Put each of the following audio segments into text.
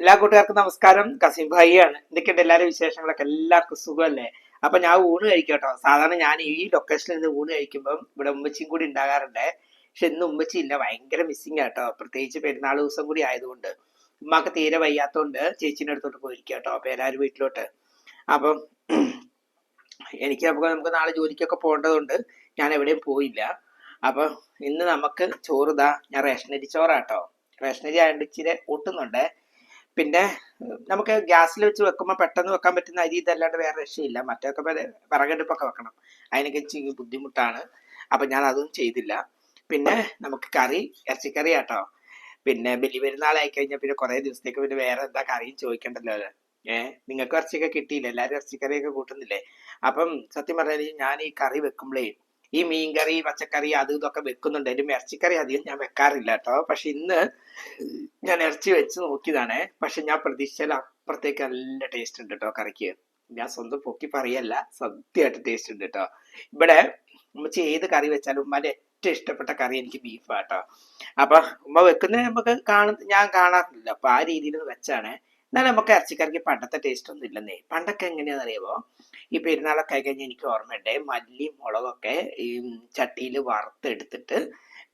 എല്ലാ കൂട്ടുകാർക്കും നമസ്കാരം. കസിം ഭായിയാണ്. എന്തൊക്കെയുണ്ട് എല്ലാവരും വിശേഷങ്ങളൊക്കെ? എല്ലാവർക്കും സുഖമല്ലേ? അപ്പൊ ഞാൻ ഊണ് കഴിക്കട്ടോ. സാധാരണ ഞാൻ ഈ ലൊക്കേഷനിൽ നിന്ന് ഊണ് കഴിക്കുമ്പം ഇവിടെ ഉമ്മച്ചിയും കൂടി ഉണ്ടാകാറുണ്ട്. പക്ഷെ ഇന്ന് ഉമ്മച്ചി ഇല്ല. ഭയങ്കര മിസ്സിങ് ആട്ടോ. പ്രത്യേകിച്ച് പെരുന്നാൾ ദിവസം കൂടി ആയതുകൊണ്ട്. ഉമ്മാക്ക് തീരെ വയ്യാത്തോണ്ട് ചേച്ചീന്റെ അടുത്തോട്ട് പോയിരിക്കുക കേട്ടോ അപ്പൊ എല്ലാവരും വീട്ടിലോട്ട്. അപ്പം എനിക്ക് നമുക്ക് നമുക്ക് നാളെ ജോലിക്കൊക്കെ പോകേണ്ടതുകൊണ്ട് ഞാൻ എവിടെയും പോയില്ല. അപ്പൊ ഇന്ന് നമുക്ക് ചോറുതാ ഞാൻ റേഷനരി ചോറാട്ടോ. റേഷനരി ആയതുകൊണ്ട് ഇച്ചിരി ഒട്ടുന്നുണ്ട് പിന്നെ നമുക്ക് ഗ്യാസിൽ വെച്ച് വെക്കുമ്പോൾ പെട്ടെന്ന് വെക്കാൻ പറ്റുന്ന അരി ഇതല്ലാണ്ട് വേറെ രക്ഷയില്ല. മറ്റൊക്കെ വിറകെടുപ്പൊക്കെ വെക്കണം. അതിനൊക്കെ ഇച്ചിരി ബുദ്ധിമുട്ടാണ്. അപ്പം ഞാൻ അതും ചെയ്തില്ല. പിന്നെ നമുക്ക് കറി ഇറച്ചിക്കറി ആട്ടോ പിന്നെ ബലി പെരുന്നാളായി കഴിഞ്ഞാൽ പിന്നെ കുറേ ദിവസത്തേക്ക് പിന്നെ വേറെ എന്താ കറിയും ചോദിക്കണ്ടല്ലോ ഏഹ് നിങ്ങൾക്ക് ഇറച്ചിയൊക്കെ കിട്ടിയില്ല? എല്ലാവരും ഇറച്ചിക്കറിയൊക്കെ കൂട്ടുന്നില്ലേ? അപ്പം സത്യം പറഞ്ഞാൽ ഞാൻ ഈ കറി വെക്കുമ്പോഴേ ഈ മീൻകറി പച്ചക്കറി അത് ഇതൊക്കെ വെക്കുന്നുണ്ട്. അതിലും ഇറച്ചിക്കറി അധികം ഞാൻ വെക്കാറില്ല കേട്ടോ. പക്ഷെ ഇന്ന് ഞാൻ ഇറച്ചി വെച്ച് നോക്കിയതാണ്. പക്ഷെ ഞാൻ പ്രതീക്ഷിച്ചാൽ അപ്പുറത്തേക്ക് നല്ല ടേസ്റ്റ് ഉണ്ട് കേട്ടോ കറിക്ക്. ഞാൻ സ്വന്തം പൊക്കി പറയല്ല സത്യമായിട്ട് ടേസ്റ്റ് ഉണ്ട് കേട്ടോ. ഇവിടെ ഉമ്മച്ചി ഏത് കറി വെച്ചാലും ഉമ്മാന്റെ ഏറ്റവും ഇഷ്ടപ്പെട്ട കറി എനിക്ക് ബീഫാ കേട്ടോ. അപ്പൊ ഉമ്മ വെക്കുന്നത് നമുക്ക് കാണുന്ന ഞാൻ കാണാറില്ല. അപ്പൊ ആ രീതിയിൽ വെച്ചാണ്. എന്നാലും നമുക്ക് ഇറച്ചിക്കറിക്ക് പണ്ടത്തെ ടേസ്റ്റ് ഒന്നും ഇല്ലെന്നേ. പണ്ടൊക്കെ എങ്ങനെയാണെന്ന് അറിയാമോ ഈ പെരുന്നാളൊക്കെ ആയി കഴിഞ്ഞാൽ എനിക്ക് ഓർമ്മയുണ്ട്. മല്ലി മുളകൊക്കെ ഈ ചട്ടിയിൽ വറുത്തെടുത്തിട്ട്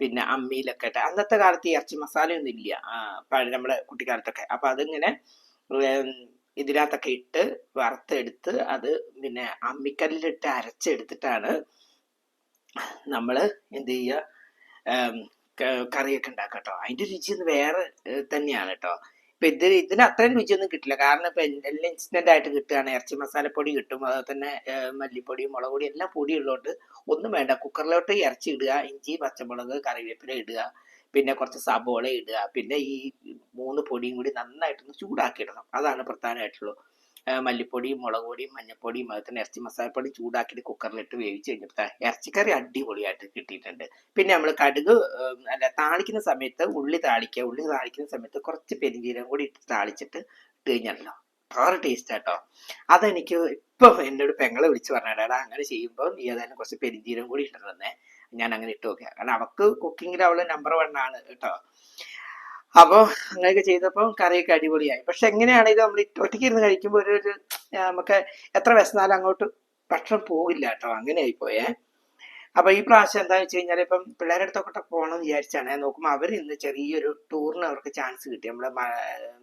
പിന്നെ അമ്മിയിലൊക്കെ ഇട്ട്. അന്നത്തെ കാലത്ത് ഈ ഇറച്ചി മസാലയൊന്നും ഇല്ല. നമ്മുടെ കുട്ടിക്കാലത്തൊക്കെ. അപ്പൊ അതിങ്ങനെ ഇതിനകത്തൊക്കെ ഇട്ട് വറുത്തെടുത്ത് അത് പിന്നെ അമ്മിക്കല്ലിലിട്ട് അരച്ചെടുത്തിട്ടാണ് നമ്മൾ എന്ത് ചെയ്യുക കറിയൊക്കെ ഉണ്ടാക്കുക കേട്ടോ. അതിന്റെ രുചി ഒന്ന് വേറെ തന്നെയാണ് കേട്ടോ. ഇപ്പൊ ഇതിന് ഇതിന് അത്രയും രുചിയൊന്നും കിട്ടില്ല. കാരണം ഇപ്പൊ എല്ലാം ഇൻസ്റ്റന്റ് ആയിട്ട് കിട്ടുകയാണ്. ഇറച്ചി മസാലപ്പൊടി കിട്ടും. അതുപോലെ തന്നെ മല്ലിപ്പൊടിയും മല്ലിപ്പൊടി മുളക് പൊടി എല്ലാം പൊടി ഉള്ളതുകൊണ്ട് ഒന്നും വേണ്ട. കുക്കറിലോട്ട് ഇറച്ചി ഇടുക ഇഞ്ചി പച്ചമുളക് കറിവേപ്പില ഇടുക പിന്നെ കുറച്ച് സബോള ഇടുക പിന്നെ ഈ മൂന്ന് പൊടിയും കൂടി നന്നായിട്ടൊന്ന് ചൂടാക്കി ഇടണം. അതാണ് പ്രധാനമായിട്ടുള്ളൂ. ഏഹ് മല്ലിപ്പൊടിയും മുളക് പൊടി മഞ്ഞപ്പൊടി അതുപോലെ ഇറച്ചി മസാലപ്പൊടി ചൂടാക്കിയിട്ട് കുക്കറിലിട്ട് വേവിച്ച് കഴിഞ്ഞപ്പോൾ ഇറച്ചിക്കറി അടിപൊളിയായിട്ട് കിട്ടിയിട്ടുണ്ട്. പിന്നെ നമ്മൾ കടുക് അല്ല താളിക്കുന്ന സമയത്ത് ഉള്ളി താളിക്കുക ഉള്ളി താളിക്കുന്ന സമയത്ത് കുറച്ച് പെരിഞ്ചീരകം കൂടി ഇട്ട് താളിച്ചിട്ട് ഇട്ട് കഴിഞ്ഞാലോ? വേറെ ടേസ്റ്റ് ആട്ടോ അതെനിക്ക് ഇപ്പം എന്നോട് പെങ്ങളെ വിളിച്ച് പറഞ്ഞാടാ അങ്ങനെ ചെയ്യുമ്പോൾ നീ ഏതായാലും കുറച്ച് പെരിഞ്ചീരകം കൂടി ഇട്ടിട്ടുണ്ടെന്നേ ഞാൻ അങ്ങനെ ഇട്ട് നോക്കിയാ. കാരണം അവക്ക് കുക്കിങ്ങിൽ അവൾ നമ്പർ വൺ ആണ് കേട്ടോ അപ്പോൾ അങ്ങനെയൊക്കെ ചെയ്തപ്പോൾ കറിയൊക്കെ അടിപൊളിയായി. പക്ഷെ എങ്ങനെയാണെങ്കിലും നമ്മൾ ഒറ്റയ്ക്ക് ഇരുന്ന് കഴിക്കുമ്പോൾ ഒരു ഒരു നമുക്ക് എത്ര വിശന്നാലും അങ്ങോട്ട് ഭക്ഷണം പോകില്ല കേട്ടോ. അങ്ങനെ പോയേ അപ്പൊ ഈ പ്രാവശ്യം എന്താ വെച്ച് കഴിഞ്ഞാൽ ഇപ്പം പിള്ളേരുടെ അടുത്തൊക്കെ പോകണം വിചാരിച്ചാണ്. നോക്കുമ്പോൾ അവർ ഇന്ന് ചെറിയൊരു ടൂറിന് അവർക്ക് ചാൻസ് കിട്ടി. നമ്മുടെ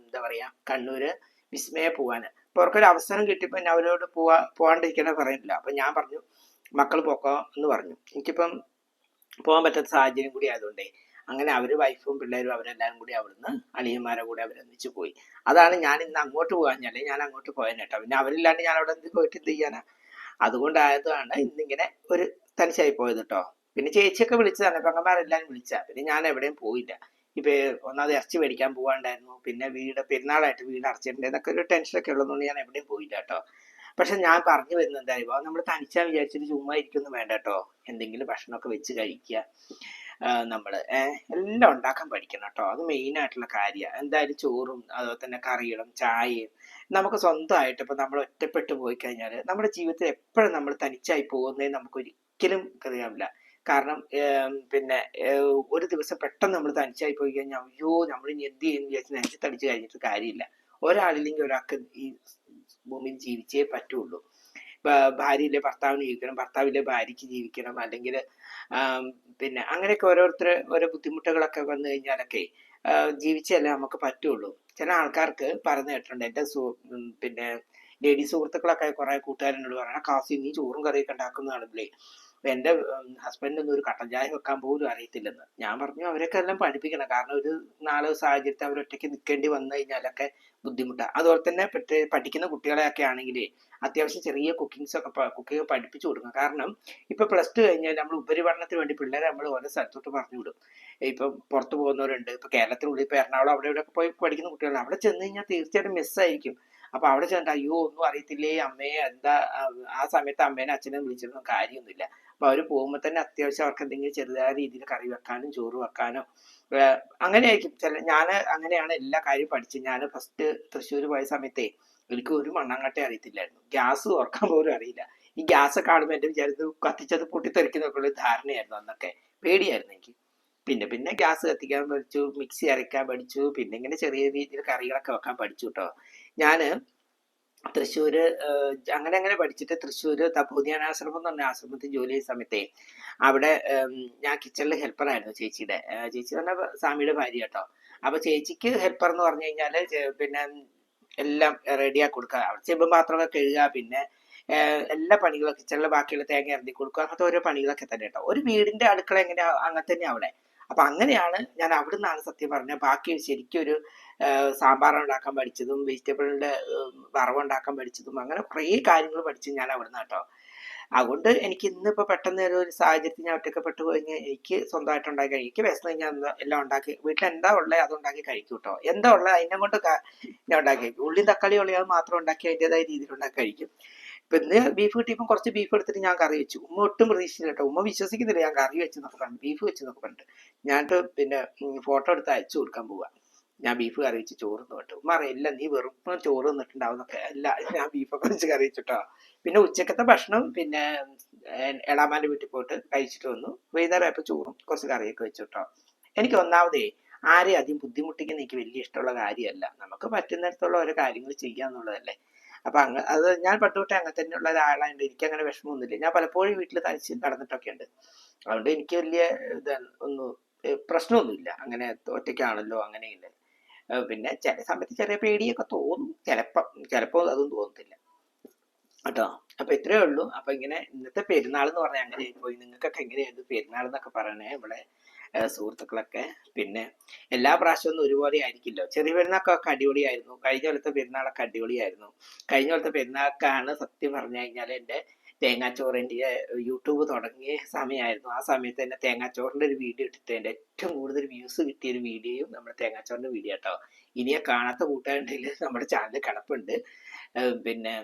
എന്താ പറയാ കണ്ണൂര് വിസ്മയ പോവാന്. അപ്പൊ അവർക്കൊരു അവസരം കിട്ടിയപ്പോൾ ഞാൻ അവരോട് പോവാ പോകാണ്ടിരിക്കണ പറയുന്നില്ല. അപ്പൊ ഞാൻ പറഞ്ഞു മക്കൾ പോക്കോ എന്ന് പറഞ്ഞു. എനിക്കിപ്പം പോകാൻ പറ്റാത്ത സാഹചര്യം കൂടി ആയതുകൊണ്ടേ അങ്ങനെ അവർ വൈഫും പിള്ളേരും അവരെല്ലാവരും കൂടി അവിടുന്ന് അളിയന്മാരെ കൂടെ അവരൊന്നിച്ച് പോയി. അതാണ് ഞാൻ ഇന്ന് അങ്ങോട്ട് പോകാഞ്ഞാലേ ഞാൻ അങ്ങോട്ട് പോയാൻ കേട്ടോ പിന്നെ അവരില്ലാണ്ട് ഞാൻ അവിടെ എന്ത് പോയിട്ട് എന്ത് ചെയ്യാനാ? അതുകൊണ്ടായതാണ് ഇന്നിങ്ങനെ ഒരു തനിച്ചായി പോയത് കേട്ടോ പിന്നെ ചേച്ചിയൊക്കെ വിളിച്ചതാണ്. പെങ്ങന്മാരെല്ലാവരും വിളിച്ച. പിന്നെ ഞാൻ എവിടെയും പോയില്ല. ഇപ്പൊ ഒന്നാമത് ഇറച്ചി മേടിക്കാൻ പോകാണ്ടായിരുന്നു പിന്നെ വീട് പെരുന്നാളായിട്ട് വീട് അടച്ചിട്ടുണ്ട്. എന്നൊക്കെ ഒരു ടെൻഷനൊക്കെ ഉള്ളതുകൊണ്ട് ഞാൻ എവിടെയും പോയില്ല കേട്ടോ പക്ഷെ ഞാൻ പറഞ്ഞു വരുന്നത് എന്തായാലും നമ്മൾ തനിച്ചാ വിചാരിച്ചിട്ട് ചുമ്മാ ഇരിക്കൊന്നും വേണ്ട കേട്ടോ എന്തെങ്കിലും ഭക്ഷണമൊക്കെ വെച്ച് കഴിക്കുക. നമ്മൾ എല്ലാം ഉണ്ടാക്കാൻ പഠിക്കണം കേട്ടോ അത് മെയിൻ ആയിട്ടുള്ള കാര്യമാണ് എന്തായാലും ചോറും അതുപോലെ തന്നെ കറികളും ചായയും നമുക്ക് സ്വന്തമായിട്ട് ഇപ്പൊ നമ്മൾ ഒറ്റപ്പെട്ടു പോയി കഴിഞ്ഞാൽ നമ്മുടെ ജീവിതത്തിൽ എപ്പോഴും നമ്മൾ തനിച്ചായി പോകുന്നേ നമുക്ക് ഒരിക്കലും അറിയാമില്ല കാരണം പിന്നെ ഒരു ദിവസം പെട്ടെന്ന് നമ്മൾ തനിച്ചായി പോയി കഴിഞ്ഞാൽ അയ്യോ നമ്മൾ ഇനി എന്ത് ചെയ്യുന്നു വിചാരിച്ച് തടിച്ച് കഴിഞ്ഞിട്ട് കാര്യമില്ല. ഒരാളില്ലെങ്കിൽ ഒരാൾക്ക് ഈ ഭൂമിയിൽ ജീവിച്ചേ പറ്റുള്ളൂ. ഭാര്യയിലെ ഭർത്താവിന് ജീവിക്കണം ഭർത്താവിലെ ഭാര്യയ്ക്ക് ജീവിക്കണം അല്ലെങ്കിൽ പിന്നെ അങ്ങനെയൊക്കെ ഓരോരുത്തർ ഓരോ ബുദ്ധിമുട്ടുകളൊക്കെ വന്നു കഴിഞ്ഞാലൊക്കെ ജീവിച്ചല്ലേ നമുക്ക് പറ്റുള്ളൂ. ചില ആൾക്കാർക്ക് പറഞ്ഞു കേട്ടിട്ടുണ്ട് എന്റെ സു പിന്നെ ലേഡി സുഹൃത്തുക്കളൊക്കെ കുറെ കൂട്ടുകാരനോട് പറയണം കാസി നീ ചോറും കറിയൊക്കെ ഉണ്ടാക്കുന്നതാണല്ലേ? അപ്പൊ എന്റെ ഹസ്ബൻഡൊന്നും ഒരു കട്ടൻ ചായ വെക്കാൻ പോലും അറിയത്തില്ലെന്ന്. ഞാൻ പറഞ്ഞു അവരൊക്കെ എല്ലാം പഠിപ്പിക്കണം. കാരണം ഒരു നാല് സാഹചര്യത്തിൽ അവരൊറ്റയ്ക്ക് നിൽക്കേണ്ടി വന്നു കഴിഞ്ഞാലൊക്കെ ബുദ്ധിമുട്ടാണ് അതുപോലെ തന്നെ പഠിക്കുന്ന കുട്ടികളെയൊക്കെ ആണെങ്കിൽ അത്യാവശ്യം ചെറിയ കുക്കിങ്സ് ഒക്കെ കുക്കിംഗ് പഠിപ്പിച്ചു കൊടുക്കണം. കാരണം ഇപ്പൊ പ്ലസ് ടു കഴിഞ്ഞാൽ നമ്മൾ ഉപരിപഠനത്തിന് വേണ്ടി പിള്ളേരെ നമ്മൾ ഓരോ സ്ഥലത്തോട്ട് പറഞ്ഞു വിടും. ഇപ്പം പുറത്തു പോകുന്നവരുണ്ട്. ഇപ്പൊ കേരളത്തിനുള്ളിൽ ഇപ്പൊ എറണാകുളം അവിടെ ഇവിടെ പോയി പഠിക്കുന്ന കുട്ടികളാണ്. അവിടെ ചെന്ന് കഴിഞ്ഞാൽ തീർച്ചയായിട്ടും മിസ്സായിരിക്കും അപ്പൊ അവിടെ ചെന്നിട്ട് അയ്യോ ഒന്നും അറിയത്തില്ലേ അമ്മയെ എന്താ ആ, സമയത്ത് അമ്മേനെ അച്ഛനെ വിളിച്ചിരുന്ന കാര്യമൊന്നുമില്ല. അപ്പൊ അവർ പോകുമ്പോൾ തന്നെ അത്യാവശ്യം അവർക്ക് എന്തെങ്കിലും ചെറുതായ രീതിയിൽ കറി വെക്കാനും ചോറ് വെക്കാനോ അങ്ങനെ അങ്ങനെയായിരിക്കും. ചില ഞാൻ അങ്ങനെയാണ് എല്ലാ കാര്യവും പഠിച്ചത്. ഞാൻ ഫസ്റ്റ് തൃശ്ശൂർ പോയ സമയത്തേ എനിക്ക് ഒരു മണ്ണാങ്കട്ട അറിയത്തില്ലായിരുന്നു. ഗ്യാസ് ഓർക്കാൻ പോലും അറിയില്ല. ഈ ഗ്യാസ് കാണുമ്പോൾ എന്റെ വിചാരിച്ചത് കത്തിച്ചത് പൊട്ടിത്തെറിക്കുന്നൊക്കെ ഉള്ള ധാരണയായിരുന്നു അന്നൊക്കെ. പേടിയായിരുന്നു എനിക്ക്. പിന്നെ പിന്നെ ഗ്യാസ് കത്തിക്കാൻ പഠിച്ചു മിക്സി അരയ്ക്കാൻ പഠിച്ചു പിന്നെ ഇങ്ങനെ ചെറിയ രീതിയിൽ കറികളൊക്കെ വെക്കാൻ പഠിച്ചു കേട്ടോ ഞാൻ തൃശ്ശൂര് അങ്ങനെ അങ്ങനെ പഠിച്ചിട്ട് തൃശ്ശൂര് തപോധ്യാനാശ്രമം എന്ന് പറഞ്ഞ ആശ്രമത്തിൽ ജോലി ചെയ്യുന്ന സമയത്തെ അവിടെ ഞാൻ കിച്ചണിൽ ഹെൽപ്പറായിരുന്നു ചേച്ചിയുടെ. ചേച്ചി എന്ന് പറഞ്ഞാൽ സ്വാമിയുടെ ഭാര്യ കേട്ടോ. അപ്പൊ ചേച്ചിക്ക് ഹെൽപ്പർ എന്ന് പറഞ്ഞു കഴിഞ്ഞാൽ പിന്നെ എല്ലാം റെഡിയാക്കി കൊടുക്കുക. ചെമ്പ് പാത്രമൊക്കെ കഴുകുക പിന്നെ എല്ലാ പണികളും കിച്ചണിലെ ബാക്കിയുള്ള തേങ്ങ ഇറങ്ങി കൊടുക്കുക. അങ്ങനത്തെ ഓരോ പണികളൊക്കെ തന്നെ കേട്ടോ. ഒരു വീടിന്റെ അടുക്കള എങ്ങനെയാ അങ്ങനെ തന്നെ അവിടെ. അപ്പൊ അങ്ങനെയാണ് ഞാൻ അവിടെ നിന്നാണ് സത്യം പറഞ്ഞത് ബാക്കി ശരിക്കും ഒരു സാമ്പാർ ഉണ്ടാക്കാൻ പഠിച്ചതും വെജിറ്റബിളിന്റെ വറവ് ഉണ്ടാക്കാൻ പഠിച്ചതും അങ്ങനെ കുറേ കാര്യങ്ങൾ പഠിച്ചു ഞാൻ അവിടെ നിന്ന് കേട്ടോ. അതുകൊണ്ട് എനിക്ക് ഇന്നിപ്പോ പെട്ടെന്ന് ഒരു സാഹചര്യത്തിൽ ഞാൻ ഒറ്റക്കപ്പെട്ടു കഴിഞ്ഞാൽ എനിക്ക് സ്വന്തമായിട്ട് ഉണ്ടാക്കി എനിക്ക് വിശന്ന് ഞാൻ എല്ലാം ഉണ്ടാക്കി വീട്ടിൽ എന്താ ഉള്ളത് അത് ഉണ്ടാക്കി കഴിക്കും കേട്ടോ. എന്താ ഉള്ളത് അതിനെ കൊണ്ട് ഞാൻ ഉണ്ടാക്കി കഴിക്കും. ഉള്ളിയും തക്കാളി ഉള്ളി അത് മാത്രം ഉണ്ടാക്കി അതിന്റെതായ രീതിയിൽ ഉണ്ടാക്കി കഴിക്കും. ഇപ്പൊ ഇന്ന് ബീഫ് കിട്ടിയപ്പോൾ കുറച്ച് ബീഫ് എടുത്തിട്ട് ഞാൻ കറി വെച്ചു. ഉമ്മ ഒട്ടും പ്രതീക്ഷിച്ചില്ല കേട്ടോ. ഉമ്മ വിശ്വസിക്കുന്നില്ല ഞാൻ കറി വെച്ച് നോക്കാൻ ബീഫ് വെച്ച് നോക്കാൻ ഞാനിട്ട് പിന്നെ ഫോട്ടോ എടുത്ത് അയച്ചു കൊടുക്കാൻ പോവാ. ഞാൻ ബീഫ് കറി വെച്ച് ചോറ് കേട്ടു ഉമ്മ അറിയില്ല നീ വെറുപ്പ് ചോറ് തിന്നിട്ടുണ്ടാവുന്നൊക്കെ. അല്ല ഞാൻ ബീഫൊക്കെ വെച്ച് കറി വെച്ചിട്ടോ. പിന്നെ ഉച്ചക്കത്തെ ഭക്ഷണം പിന്നെ എളാമാന്റെ വീട്ടിൽ പോയിട്ട് കഴിച്ചിട്ട് വന്നു. വൈകുന്നേരം ആയപ്പോൾ ചോറും കുറച്ച് കറിയൊക്കെ വെച്ചിട്ടോ. എനിക്ക് ഒന്നാമതേ ആരെയും അധികം ബുദ്ധിമുട്ടിക്കുന്ന എനിക്ക് വലിയ ഇഷ്ടമുള്ള കാര്യമല്ല. നമുക്ക് പറ്റുന്നിടത്തുള്ള ഓരോ കാര്യങ്ങൾ ചെയ്യാന്നുള്ളതല്ലേ അപ്പൊ അങ്ങ് അത് ഞാൻ പണ്ട് തൊട്ടേ അങ്ങനെ തന്നെയുള്ള ഒരാളായതുകൊണ്ട് എനിക്ക് അങ്ങനെ വിഷമമൊന്നുമില്ല. ഞാൻ പലപ്പോഴും വീട്ടിൽ തനിച്ച് നടന്നിട്ടൊക്കെ ഉണ്ട്. അതുകൊണ്ട് എനിക്ക് വലിയ ഇത് ഒന്നും പ്രശ്നമൊന്നുമില്ല. അങ്ങനെ ഒറ്റയ്ക്കാണല്ലോ അങ്ങനെയില്ല. പിന്നെ ചില സമയത്ത് ചെറിയ പേടിയൊക്കെ തോന്നും. ചിലപ്പം ചിലപ്പോൾ അതും തോന്നത്തില്ല. കേട്ടോ? അപ്പൊ ഇത്രയേ ഉള്ളൂ. അപ്പൊ ഇങ്ങനെ ഇന്നത്തെ പെരുന്നാൾ എന്ന് പറഞ്ഞാൽ അങ്ങനെ പോയി നിങ്ങൾക്കൊക്കെ എങ്ങനെയായിരുന്നു പെരുന്നാൾ എന്നൊക്കെ പറയണേ ഇവിടെ സുഹൃത്തുക്കളൊക്കെ. പിന്നെ എല്ലാ പ്രാവശ്യവും ഒരുപോലെ ആയിരിക്കില്ലോ. ചെറിയ പെരുന്നാൾക്കൊക്കെ അടിപൊളിയായിരുന്നു. കഴിഞ്ഞ കൊല്ലത്തെ പെരുന്നാളൊക്കെ അടിപൊളിയായിരുന്നു. കഴിഞ്ഞ കൊല്ലത്തെ പെരുന്നാൾക്കാണ് സത്യം പറഞ്ഞു കഴിഞ്ഞാൽ എന്റെ തേങ്ങാച്ചോറിന്റെ യൂട്യൂബ് തുടങ്ങിയ സമയമായിരുന്നു. ആ സമയത്ത് തന്നെ തേങ്ങാച്ചോറിന്റെ ഒരു വീഡിയോ എന്റെ ഏറ്റവും കൂടുതൽ വ്യൂസ് കിട്ടിയ ഒരു വീഡിയോയും നമ്മുടെ തേങ്ങാച്ചോറിന്റെ വീഡിയോ കേട്ടോ. ഇനിയെ കാണാത്ത കൂട്ടുകാരുണ്ടെങ്കിൽ നമ്മുടെ ചാനൽ കിടപ്പുണ്ട്. പിന്നെ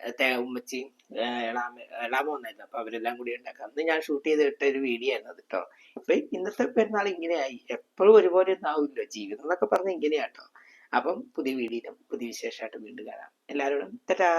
ഏഹ് എളാമ എളാമ വന്നായിരുന്നു. അപ്പൊ അവരെല്ലാം കൂടി ഉണ്ടാക്കാം അന്ന് ഞാൻ ഷൂട്ട് ചെയ്ത് ഇട്ട ഒരു വീഡിയോ ആയിരുന്നു കേട്ടോ. ഇപ്പൊ ഇന്നത്തെ പെരുന്നാൾ ഇങ്ങനെയായി. എപ്പോഴും ഒരുപോലെ ഒന്നും ആവില്ലോ ജീവിതം എന്നൊക്കെ പറഞ്ഞ ഇങ്ങനെയാട്ടോ അപ്പം പുതിയ വീഡിയോയിലും പുതിയ വിശേഷമായിട്ട് വീണ്ടും കാണാം. എല്ലാവരോടും തരാ